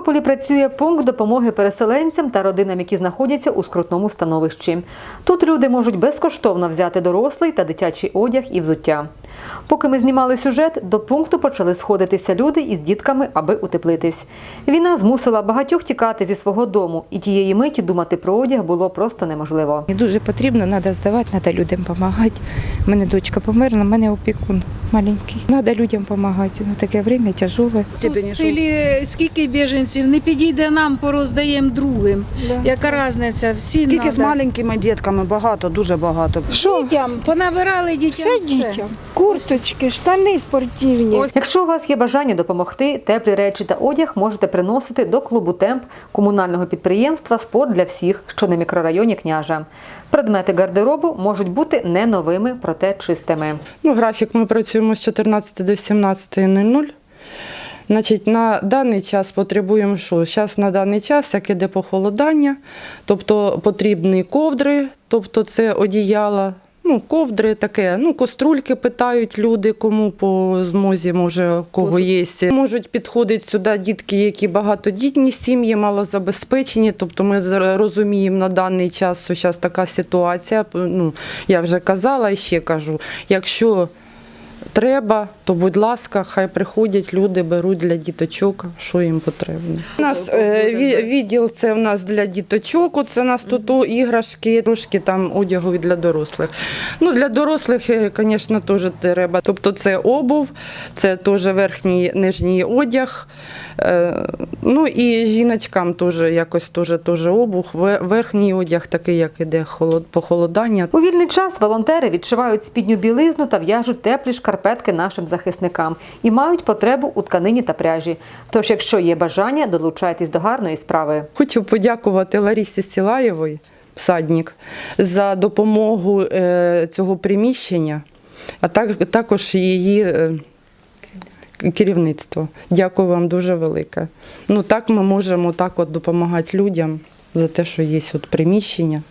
Тернополі працює пункт допомоги переселенцям та родинам, які знаходяться у скрутному становищі. Тут люди можуть безкоштовно взяти дорослий та дитячий одяг і взуття. Поки ми знімали сюжет, до пункту почали сходитися люди із дітками, аби утеплитись. Війна змусила багатьох тікати зі свого дому, і тієї миті думати про одяг було просто неможливо. Дуже потрібно, треба здавати, треба людям допомагати. У мене дочка померла, у мене опікун маленький. Треба людям допомагати. Ну, таке время тяжеле. У селі скільки біженців, не підійде нам, пороздаємо другим. Яка різниця? Всі Скільки з маленькими дітками багато, дуже багато. Дітям, понабирали дітям Все все. дітям. Курточки, штани спортивні. Якщо у вас є бажання допомогти, теплі речі та одяг можете приносити до клубу Темп комунального підприємства Спорт для всіх, що на мікрорайоні княжа. Предмети гардеробу можуть бути не новими, проте чистими. Ну, графік ми працюємо з 14 до 17.00. Значить, на даний час потребуємо що? Зараз на даний час, як іде похолодання, тобто потрібні ковдри, тобто це одіяла, ну, ковдри таке, ну, кострульки питають люди, кому по змозі, може, кого є. Можуть підходити сюди дітки, які багатодітні сім'ї, малозабезпечені. Тобто ми розуміємо на даний час, що зараз така ситуація. Ну, я вже казала і ще кажу, якщо треба, то будь ласка, хай приходять люди, беруть для діточок, що їм потрібно. У нас е, відділ це в нас для діточок, це у нас тут іграшки, трошки там одягу і для дорослих. Ну, для дорослих, е, звісно, теж треба. Тобто це обув, це теж верхній нижній одяг. Е, ну і жіночкам теж якось теж, теж обув, верхній одяг, такий, як іде холод, похолодання. У вільний час волонтери відшивають спідню білизну та в'яжуть теплі шкарпетки нашим захисникам і мають потребу у тканині та пряжі. Тож, якщо є бажання, долучайтесь до гарної справи. Хочу подякувати Ларісі Сілаєвої, всадник, за допомогу е, цього приміщення, а так, також її е, керівництво. Дякую вам дуже велике. Ну так ми можемо так от допомагати людям за те, що є от приміщення.